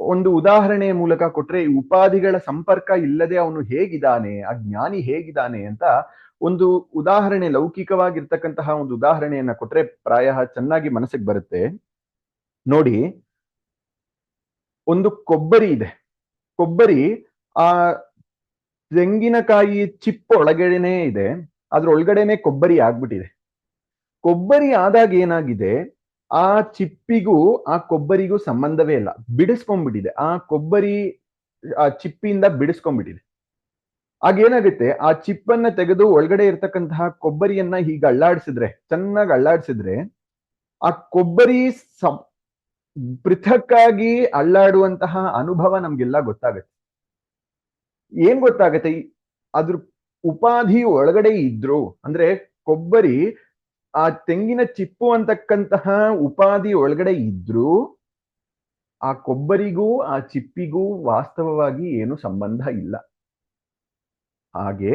ಒಂದು ಉದಾಹರಣೆಯ ಮೂಲಕ ಕೊಟ್ರೆ ಈ ಉಪಾಧಿಗಳ ಸಂಪರ್ಕ ಇಲ್ಲದೆ ಅವನು ಹೇಗಿದ್ದಾನೆ, ಆ ಜ್ಞಾನಿ ಹೇಗಿದ್ದಾನೆ ಅಂತ ಒಂದು ಉದಾಹರಣೆ ಲೌಕಿಕವಾಗಿರ್ತಕ್ಕಂತಹ ಒಂದು ಉದಾಹರಣೆಯನ್ನ ಕೊಟ್ರೆ ಪ್ರಾಯ ಚೆನ್ನಾಗಿ ಮನಸ್ಸಿಗೆ ಬರುತ್ತೆ. ನೋಡಿ, ಒಂದು ಕೊಬ್ಬರಿ ಇದೆ. ಕೊಬ್ಬರಿ ಆ ತೆಂಗಿನಕಾಯಿ ಚಿಪ್ ಒಳಗಡೆನೆ ಇದೆ. ಅದ್ರ ಒಳಗಡೆನೆ ಕೊಬ್ಬರಿ ಆಗ್ಬಿಟ್ಟಿದೆ. ಕೊಬ್ಬರಿ ಆದಾಗ ಏನಾಗಿದೆ? ಆ ಚಿಪ್ಪಿಗೂ, ಆ ಕೊಬ್ಬರಿಗೂ ಸಂಬಂಧವೇ ಇಲ್ಲ. ಬಿಡಿಸ್ಕೊಂಡ್ಬಿಟ್ಟಿದೆ. ಆ ಕೊಬ್ಬರಿ, ಆ ಚಿಪ್ಪಿಯಿಂದ ಬಿಡಿಸ್ಕೊಂಡ್ಬಿಟ್ಟಿದೆ. ಆಗೇನಾಗುತ್ತೆ ಆ ಚಿಪ್ಪನ್ನ ತೆಗೆದು ಒಳಗಡೆ ಇರ್ತಕ್ಕಂತಹ ಕೊಬ್ಬರಿಯನ್ನ ಹೀಗೆ ಅಳ್ಳಾಡಿಸಿದ್ರೆ, ಚೆನ್ನಾಗಿ ಅಳ್ಳಾಡಿಸಿದ್ರೆ, ಆ ಕೊಬ್ಬರಿ ಪೃಥಕ್ಕಾಗಿ ಅಳ್ಳಾಡುವಂತಹ ಅನುಭವ ನಮ್ಗೆಲ್ಲ ಗೊತ್ತಾಗತ್ತೆ. ಏನ್ ಗೊತ್ತಾಗತ್ತೆ? ಅದ್ರ ಉಪಾಧಿ ಒಳಗಡೆ ಇದ್ರು, ಅಂದ್ರೆ ಕೊಬ್ಬರಿ ಆ ತೆಂಗಿನ ಚಿಪ್ಪು ಅಂತಕ್ಕಂತಹ ಉಪಾಧಿ ಒಳಗಡೆ ಇದ್ರೂ ಆ ಕೊಬ್ಬರಿಗೂ, ಆ ಚಿಪ್ಪಿಗೂ ವಾಸ್ತವವಾಗಿ ಏನು ಸಂಬಂಧ ಇಲ್ಲ. ಹಾಗೆ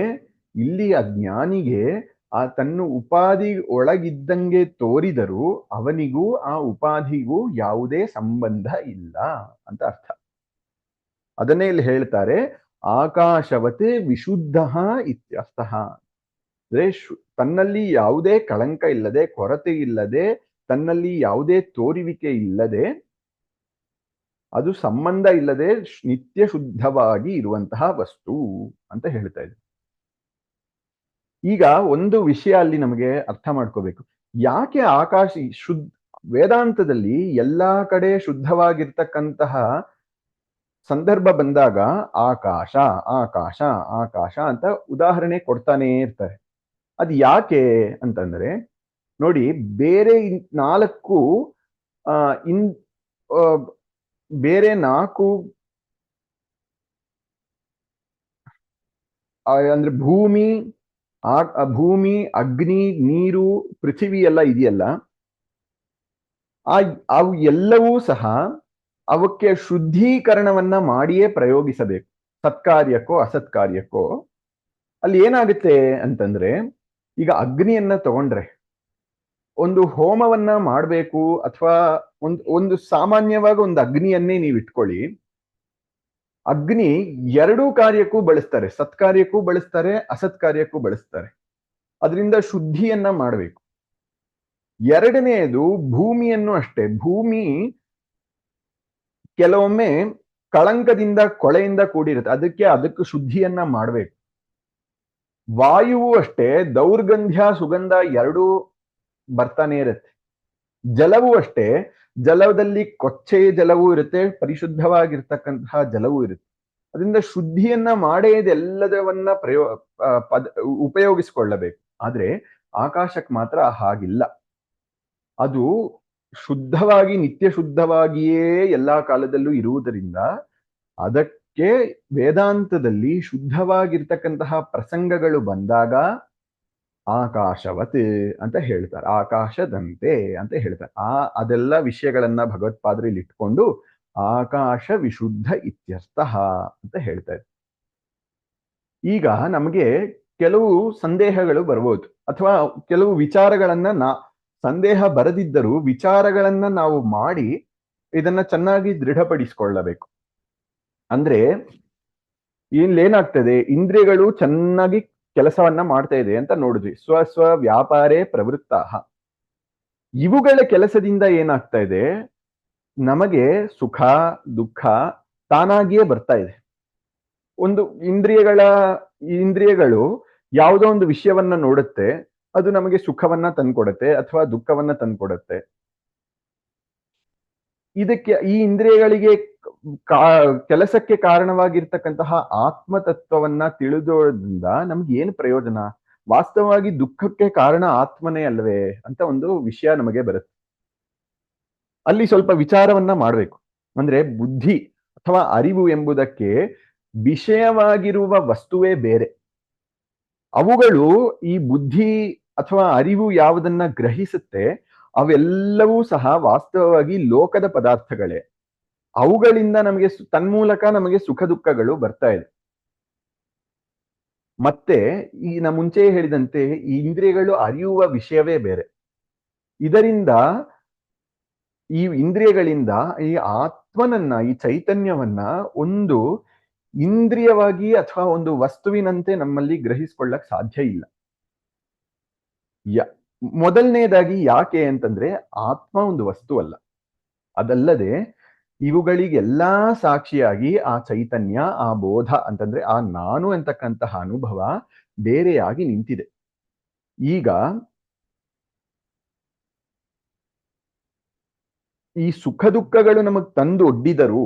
ಇಲ್ಲಿ ಅಜ್ಞಾನಿಗೆ ಜ್ಞಾನಿಗೆ ಆ ತನ್ನ ಉಪಾಧಿ ಒಳಗಿದ್ದಂಗೆ ತೋರಿದರೂ ಅವನಿಗೂ ಆ ಉಪಾಧಿಗೂ ಯಾವುದೇ ಸಂಬಂಧ ಇಲ್ಲ ಅಂತ ಅರ್ಥ. ಅದನ್ನೇ ಇಲ್ಲಿ ಹೇಳ್ತಾರೆ, ಆಕಾಶವತೆ ವಿಶುದ್ಧ ಇತ್ಯರ್ಥಃ ಅಂದ್ರೆ ತನ್ನಲ್ಲಿ ಯಾವುದೇ ಕಳಂಕ ಇಲ್ಲದೆ, ಕೊರತೆ ಇಲ್ಲದೆ, ತನ್ನಲ್ಲಿ ಯಾವುದೇ ತೋರಿವಿಕೆ ಇಲ್ಲದೆ, ಅದು ಸಂಬಂಧ ಇಲ್ಲದೆ ನಿತ್ಯ ಶುದ್ಧವಾಗಿ ಇರುವಂತಹ ವಸ್ತು ಅಂತ ಹೇಳ್ತಾ ಇದೆ ಈಗ ಒಂದು ವಿಷಯ ಅಲ್ಲಿ ನಮಗೆ ಅರ್ಥ ಮಾಡ್ಕೋಬೇಕು. ಯಾಕೆ ಆಕಾಶ ಶುದ್ಧ, ವೇದಾಂತದಲ್ಲಿ ಎಲ್ಲಾ ಕಡೆ ಶುದ್ಧವಾಗಿರ್ತಕ್ಕಂತಹ ಸಂದರ್ಭ ಬಂದಾಗ ಆಕಾಶ ಆಕಾಶ ಆಕಾಶ ಅಂತ ಉದಾಹರಣೆ ಕೊಡ್ತಾನೇ ಇರ್ತಾರೆ. ಅದು ಯಾಕೆ ಅಂತಂದ್ರೆ, ನೋಡಿ ಬೇರೆ ನಾಲ್ಕು ಇನ್ ಬೇರೆ ನಾಲ್ಕು ಅಂದ್ರೆ ಭೂಮಿ ಆ, ಭೂಮಿ, ಅಗ್ನಿ, ನೀರು, ಪೃಥಿವಿ ಎಲ್ಲ ಇದೆಯಲ್ಲ, ಆ, ಅವು ಎಲ್ಲವೂ ಸಹ ಅವಕ್ಕೆ ಶುದ್ಧೀಕರಣವನ್ನ ಮಾಡಿಯೇ ಪ್ರಯೋಗಿಸಬೇಕು. ಸತ್ಕಾರ್ಯಕ್ಕೋ ಅಸತ್ಕಾರ್ಯಕ್ಕೋ. ಅಲ್ಲಿ ಏನಾಗುತ್ತೆ ಅಂತಂದ್ರೆ ಈಗ ಅಗ್ನಿಯನ್ನ ತಗೊಂಡ್ರೆ ಒಂದು ಹೋಮವನ್ನ ಮಾಡಬೇಕು ಅಥವಾ ಒಂದು ಒಂದು ಸಾಮಾನ್ಯವಾಗಿ ಒಂದು ಅಗ್ನಿಯನ್ನೇ ನೀವು ಇಟ್ಕೊಳ್ಳಿ. ಅಗ್ನಿ ಎರಡೂ ಕಾರ್ಯಕ್ಕೂ ಬಳಸ್ತಾರೆ. ಸತ್ಕಾರ್ಯಕ್ಕೂ ಬಳಸ್ತಾರೆ, ಅಸತ್ಕಾರ್ಯಕ್ಕೂ ಬಳಸ್ತಾರೆ. ಅದರಿಂದ ಶುದ್ಧಿಯನ್ನ ಮಾಡಬೇಕು. ಎರಡನೆಯದು ಭೂಮಿಯನ್ನು ಅಷ್ಟೇ. ಭೂಮಿ ಕೆಲವೊಮ್ಮೆ ಕಳಂಕದಿಂದ, ಕೊಳೆಯಿಂದ ಕೂಡಿರುತ್ತೆ. ಅದಕ್ಕೆ ಅದಕ್ಕೆ ಶುದ್ಧಿಯನ್ನ ಮಾಡಬೇಕು. ವಾಯುವು ಅಷ್ಟೇ, ದೌರ್ಗಂಧ್ಯ, ಸುಗಂಧ ಎರಡೂ ಬರ್ತಾನೆ ಇರುತ್ತೆ. ಜಲವೂ ಅಷ್ಟೇ, ಜಲದಲ್ಲಿ ಕೊಚ್ಚೆ ಜಲವೂ ಇರುತ್ತೆ, ಪರಿಶುದ್ಧವಾಗಿರ್ತಕ್ಕಂತಹ ಜಲವೂ ಇರುತ್ತೆ. ಅದರಿಂದ ಶುದ್ಧಿಯನ್ನ ಮಾಡೇ ಇದೆಲ್ಲದವನ್ನ ಪ್ರಯೋ ಪದ, ಉಪಯೋಗಿಸಿಕೊಳ್ಳಬೇಕು. ಆದ್ರೆ ಆಕಾಶಕ್ಕೆ ಮಾತ್ರ ಹಾಗಿಲ್ಲ. ಅದು ಶುದ್ಧವಾಗಿ ನಿತ್ಯ ಶುದ್ಧವಾಗಿಯೇ ಎಲ್ಲಾ ಕಾಲದಲ್ಲೂ ಇರುವುದರಿಂದ ಅದಕ್ಕೆ ವೇದಾಂತದಲ್ಲಿ ಶುದ್ಧವಾಗಿರ್ತಕ್ಕಂತಹ ಪ್ರಸಂಗಗಳು ಬಂದಾಗ ಆಕಾಶವತ್ ಅಂತ ಹೇಳ್ತಾರೆ, ಆಕಾಶದಂತೆ ಅಂತ ಹೇಳ್ತಾರೆ. ಆ, ಅದೆಲ್ಲ ವಿಷಯಗಳನ್ನ ಭಗವತ್ಪಾದರು ಇಲ್ಲಿ ಇಟ್ಕೊಂಡು ಆಕಾಶ ವಿಶುದ್ಧ ಇತ್ಯರ್ಥ ಅಂತ ಹೇಳ್ತಾರೆ ಈಗ ನಮಗೆ ಕೆಲವು ಸಂದೇಹಗಳು ಬರ್ಬೋದು, ಅಥವಾ ಕೆಲವು ವಿಚಾರಗಳನ್ನ ನಾ, ಸಂದೇಹ ಬರದಿದ್ದರೂ ವಿಚಾರಗಳನ್ನ ನಾವು ಮಾಡಿ ಇದನ್ನ ಚೆನ್ನಾಗಿ ದೃಢಪಡಿಸಿಕೊಳ್ಳಬೇಕು. ಅಂದ್ರೆ ಇಲ್ಲೇನಾಗ್ತದೆ ಇಂದ್ರಿಯಗಳು ಚೆನ್ನಾಗಿ ಕೆಲಸವನ್ನ ಮಾಡ್ತಾ ಇದೆ ಅಂತ ನೋಡಿದ್ವಿ. ಸ್ವ ಸ್ವ ವ್ಯಾಪಾರೇ ಪ್ರವೃತ್ತ ಇವುಗಳ ಕೆಲಸದಿಂದ ಏನಾಗ್ತಾ ಇದೆ? ನಮಗೆ ಸುಖ, ದುಃಖ ತಾನಾಗಿಯೇ ಬರ್ತಾ ಇದೆ. ಒಂದು ಇಂದ್ರಿಯಗಳ, ಇಂದ್ರಿಯಗಳು ಯಾವುದೋ ಒಂದು ವಿಷಯವನ್ನ ನೋಡುತ್ತೆ, ಅದು ನಮಗೆ ಸುಖವನ್ನ ತಂದ್ಕೊಡತ್ತೆ ಅಥವಾ ದುಃಖವನ್ನ ತಂದ್ಕೊಡತ್ತೆ. ಇದಕ್ಕೆ ಈ ಇಂದ್ರಿಯಗಳಿಗೆ ಕೆಲಸಕ್ಕೆ ಕಾರಣವಾಗಿರ್ತಕ್ಕಂತಹ ಆತ್ಮತತ್ವವನ್ನ ತಿಳಿದೋದ್ರಿಂದ ನಮ್ಗೆ ಏನು ಪ್ರಯೋಜನ? ವಾಸ್ತವವಾಗಿ ದುಃಖಕ್ಕೆ ಕಾರಣ ಆತ್ಮನೇ ಅಲ್ವೇ ಅಂತ ಒಂದು ವಿಷಯ ನಮಗೆ ಬರುತ್ತೆ. ಅಲ್ಲಿ ಸ್ವಲ್ಪ ವಿಚಾರವನ್ನ ಮಾಡಬೇಕು. ಅಂದ್ರೆ ಬುದ್ಧಿ ಅಥವಾ ಅರಿವು ಎಂಬುದಕ್ಕೆ ವಿಷಯವಾಗಿರುವ ವಸ್ತುವೇ ಬೇರೆ. ಅವುಗಳು ಈ ಬುದ್ಧಿ ಅಥವಾ ಅರಿವು ಯಾವುದನ್ನ ಗ್ರಹಿಸುತ್ತೆ, ಅವೆಲ್ಲವೂ ಸಹ ವಾಸ್ತವವಾಗಿ ಲೋಕದ ಪದಾರ್ಥಗಳೇ. ಅವುಗಳಿಂದ ನಮಗೆ ತನ್ಮೂಲಕ ನಮಗೆ ಸುಖ ದುಃಖಗಳು ಬರ್ತಾ ಇದೆ. ಮತ್ತೆ ಈ ನಾ ಮುಂಚೆ ಹೇಳಿದಂತೆ ಈ ಇಂದ್ರಿಯಗಳು ಅರಿಯುವ ವಿಷಯವೇ ಬೇರೆ. ಇದರಿಂದ ಈ ಇಂದ್ರಿಯಗಳಿಂದ ಈ ಆತ್ಮನನ್ನ, ಈ ಚೈತನ್ಯವನ್ನ ಒಂದು ಇಂದ್ರಿಯವಾಗಿ ಅಥವಾ ಒಂದು ವಸ್ತುವಿನಂತೆ ನಮ್ಮಲ್ಲಿ ಗ್ರಹಿಸ್ಕೊಳ್ಳಕ್ ಸಾಧ್ಯ ಇಲ್ಲ. ಯ- ಮೊದಲನೇದಾಗಿ ಯಾಕೆ ಅಂತಂದ್ರೆ ಆತ್ಮ ಒಂದು ವಸ್ತು ಅಲ್ಲ. ಅದಲ್ಲದೆ ಇವುಗಳಿಗೆಲ್ಲಾ ಸಾಕ್ಷಿಯಾಗಿ ಆ ಚೈತನ್ಯ, ಆ ಬೋಧ ಅಂತಂದ್ರೆ ಆ ನಾನು ಅಂತಕ್ಕಂತಹ ಅನುಭವ ಬೇರೆಯಾಗಿ ನಿಂತಿದೆ. ಈಗ ಈ ಸುಖ ದುಃಖಗಳು ನಮಗ್ ತಂದು ಒಡ್ಡಿದರು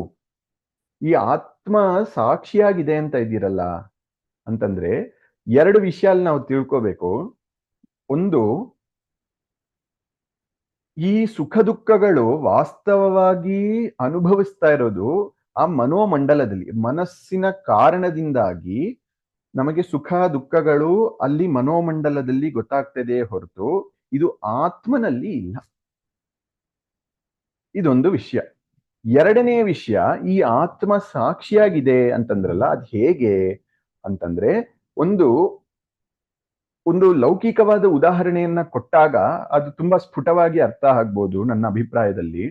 ಈ ಆತ್ಮ ಸಾಕ್ಷಿಯಾಗಿದೆ ಅಂತ ಇದ್ದೀರಲ್ಲ ಅಂತಂದ್ರೆ ಎರಡು ವಿಷಯ ನಾವು ತಿಳ್ಕೋಬೇಕು. ಒಂದು ಈ ಸುಖ ದುಃಖಗಳು ವಾಸ್ತವವಾಗಿ ಅನುಭವಿಸ್ತಾ ಇರೋದು ಆ ಮನೋಮಂಡಲದಲ್ಲಿ, ಮನಸ್ಸಿನ ಕಾರಣದಿಂದಾಗಿ ನಮಗೆ ಸುಖ ದುಃಖಗಳು ಅಲ್ಲಿ ಮನೋಮಂಡಲದಲ್ಲಿ ಗೊತ್ತಾಗ್ತದೆ ಹೊರತು ಇದು ಆತ್ಮನಲ್ಲಿ ಇಲ್ಲ. ಇದೊಂದು ವಿಷಯ. ಎರಡನೇ ವಿಷಯ, ಈ ಆತ್ಮ ಸಾಕ್ಷಿಯಾಗಿದೆ ಅಂತಂದ್ರಲ್ಲ, ಅದು ಹೇಗೆ ಅಂತಂದ್ರೆ ಒಂದು ಒಂದು ಲೌಕಿಕವಾದ ಉದಾಹರಣೆಯನ್ನ ಕೊಟ್ಟಾಗ ಅದು ತುಂಬಾ ಸ್ಫುಟವಾಗಿ ಅರ್ಥ ಆಗ್ಬೋದು ನನ್ನ ಅಭಿಪ್ರಾಯದಲ್ಲಿ.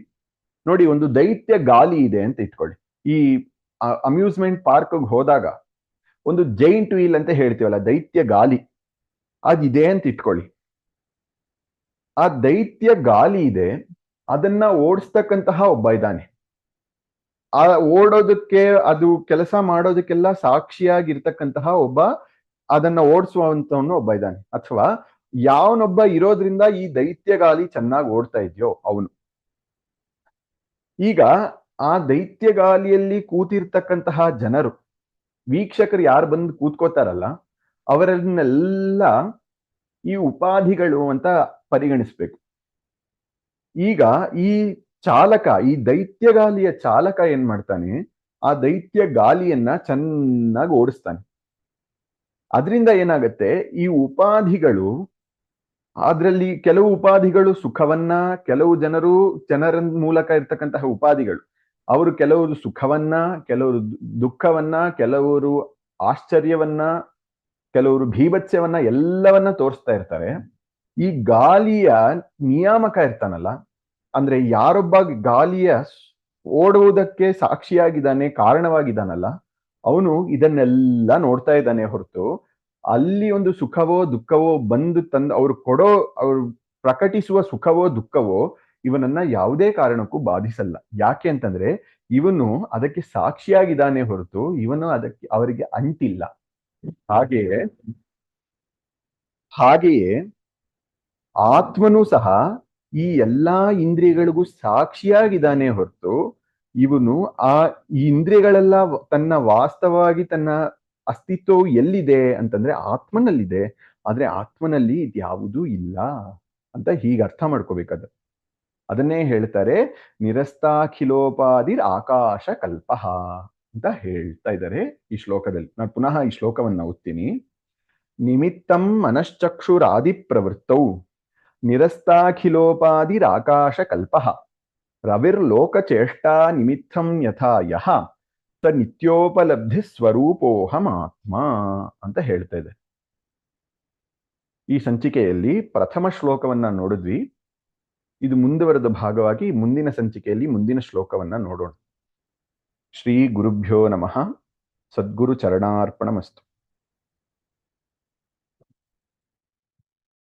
ನೋಡಿ, ಒಂದು ದೈತ್ಯ ಗಾಲಿ ಇದೆ ಅಂತ ಇಟ್ಕೊಳ್ಳಿ. ಈ ಅಮ್ಯೂಸ್ಮೆಂಟ್ ಪಾರ್ಕ್ ಹೋದಾಗ ಒಂದು ಜೈಂಟ್ ವೀಲ್ ಅಂತ ಹೇಳ್ತೀವಲ್ಲ, ದೈತ್ಯ ಗಾಲಿ. ಅದಿದೆ ಅಂತ ಇಟ್ಕೊಳ್ಳಿ. ಆ ದೈತ್ಯ ಗಾಲಿ ಇದೆ, ಅದನ್ನ ಓಡಿಸ್ತಕ್ಕಂತಹ ಒಬ್ಬ ಇದ್ದಾನೆ. ಆ ಓಡೋದಕ್ಕೆ, ಅದು ಕೆಲಸ ಮಾಡೋದಕ್ಕೆಲ್ಲ ಸಾಕ್ಷಿಯಾಗಿರ್ತಕ್ಕಂತಹ ಒಬ್ಬ ಅದನ್ನ ಓಡಿಸುವಂತವನು ಒಬ್ಬ ಇದ್ದಾನೆ ಅಥವಾ ಯಾವನೊಬ್ಬ ಇರೋದ್ರಿಂದ ಈ ದೈತ್ಯ ಗಾಲಿ ಚೆನ್ನಾಗಿ ಓಡ್ತಾ ಇದೆಯೋ ಅವನು. ಈಗ ಆ ದೈತ್ಯ ಗಾಲಿಯಲ್ಲಿ ಕೂತಿರ್ತಕ್ಕಂತಹ ಜನರು, ವೀಕ್ಷಕರು ಯಾರು ಬಂದು ಕೂತ್ಕೋತಾರಲ್ಲ, ಅವರನ್ನೆಲ್ಲ ಈ ಉಪಾಧಿಗಳು ಅಂತ ಪರಿಗಣಿಸ್ಬೇಕು. ಈಗ ಈ ಚಾಲಕ, ಈ ದೈತ್ಯಗಾಲಿಯ ಚಾಲಕ ಏನ್ ಮಾಡ್ತಾನೆ, ಆ ದೈತ್ಯ ಗಾಲಿಯನ್ನ ಚೆನ್ನಾಗಿ ಓಡಿಸ್ತಾನೆ. ಅದರಿಂದ ಏನಾಗತ್ತೆ, ಈ ಉಪಾಧಿಗಳು, ಅದರಲ್ಲಿ ಕೆಲವು ಉಪಾಧಿಗಳು ಸುಖವನ್ನ, ಕೆಲವು ಜನರು ಜನರ ಮೂಲಕ ಇರ್ತಕ್ಕಂತಹ ಉಪಾಧಿಗಳು. ಅವರು ಕೆಲವರು ಸುಖವನ್ನ, ಕೆಲವರು ದುಃಖವನ್ನ, ಕೆಲವರು ಆಶ್ಚರ್ಯವನ್ನ, ಕೆಲವರು ಭೀಭತ್ಸ್ಯವನ್ನ ಎಲ್ಲವನ್ನ ತೋರಿಸ್ತಾ ಇರ್ತಾರೆ. ಈ ಗಾಲಿಯ ನಿಯಾಮಕ ಇರ್ತಾನಲ್ಲ, ಅಂದ್ರೆ ಯಾರೊಬ್ಬ ಗಾಲಿಯ ಓಡುವುದಕ್ಕೆ ಸಾಕ್ಷಿಯಾಗಿದ್ದಾನೆ, ಕಾರಣವಾಗಿದ್ದಾನಲ್ಲ ಅವನು ಇದನ್ನೆಲ್ಲ ನೋಡ್ತಾ ಇದ್ದಾನೆ ಹೊರತು, ಅಲ್ಲಿ ಒಂದು ಸುಖವೋ ದುಃಖವೋ ಬಂದು ತಂದು ಅವ್ರು ಕೊಡೋ, ಅವ್ರು ಪ್ರಕಟಿಸುವ ಸುಖವೋ ದುಃಖವೋ ಇವನನ್ನ ಯಾವುದೇ ಕಾರಣಕ್ಕೂ ಬಾಧಿಸಲ್ಲ. ಯಾಕೆ ಅಂತಂದ್ರೆ ಇವನು ಅದಕ್ಕೆ ಸಾಕ್ಷಿಯಾಗಿದ್ದಾನೆ ಹೊರತು ಇವನು ಅದಕ್ಕೆ ಅವರಿಗೆ ಅಂಟಿಲ್ಲ. ಹಾಗೆಯೇ ಹಾಗೆಯೇ ಆತ್ಮನೂ ಸಹ ಈ ಎಲ್ಲಾ ಇಂದ್ರಿಯಗಳಿಗೂ ಸಾಕ್ಷಿಯಾಗಿದ್ದಾನೆ ಹೊರತು ಇವನು ಆ ಈ ಇಂದ್ರಿಯಗಳೆಲ್ಲ ತನ್ನ ವಾಸ್ತವವಾಗಿ ತನ್ನ ಅಸ್ತಿತ್ವವು ಎಲ್ಲಿದೆ ಅಂತಂದ್ರೆ ಆತ್ಮನಲ್ಲಿದೆ. ಆದ್ರೆ ಆತ್ಮನಲ್ಲಿ ಇದ್ಯಾವುದೂ ಇಲ್ಲ ಅಂತ ಹೀಗೆ ಅರ್ಥ ಮಾಡ್ಕೋಬೇಕದು. ಅದನ್ನೇ ಹೇಳ್ತಾರೆ, ನಿರಸ್ತಾಖಿಲೋಪಾದಿರ್ ಆಕಾಶ ಕಲ್ಪಃ ಅಂತ ಹೇಳ್ತಾ ಇದ್ದಾರೆ ಈ ಶ್ಲೋಕದಲ್ಲಿ. ನಾನು ಪುನಃ ಈ ಶ್ಲೋಕವನ್ನ ಓದ್ತೀನಿ. ನಿಮಿತ್ತಂ ಮನಶ್ಚಕ್ಷುರಾದಿ ಪ್ರವೃತ್ತೌ ನಿರಸ್ತಾಖಿಲೋಪಾದಿರಾಕಾಶ ಕಲ್ಪಃ ರವಿರ್ಲೋಕಚೇಷ್ಟಾ ನಿಮಿತ್ತಂ ಯಥಾ ಯಹ ಸ ನಿತ್ಯೋಪಲಬ್ಧಿ ಸ್ವರೂಪೋಹಮಾತ್ಮ ಅಂತ ಹೇಳ್ತಾ ಇದೆ. ಈ ಸಂಚಿಕೆಯಲ್ಲಿ ಪ್ರಥಮ ಶ್ಲೋಕವನ್ನ ನೋಡಿದ್ವಿ. ಇದು ಮುಂದುವರೆದ ಭಾಗವಾಗಿ ಮುಂದಿನ ಸಂಚಿಕೆಯಲ್ಲಿ ಮುಂದಿನ ಶ್ಲೋಕವನ್ನ ನೋಡೋಣ. ಶ್ರೀ ಗುರುಭ್ಯೋ ನಮಃ. ಸದ್ಗುರು ಚರಣಾರ್ಪಣಮಸ್ತು.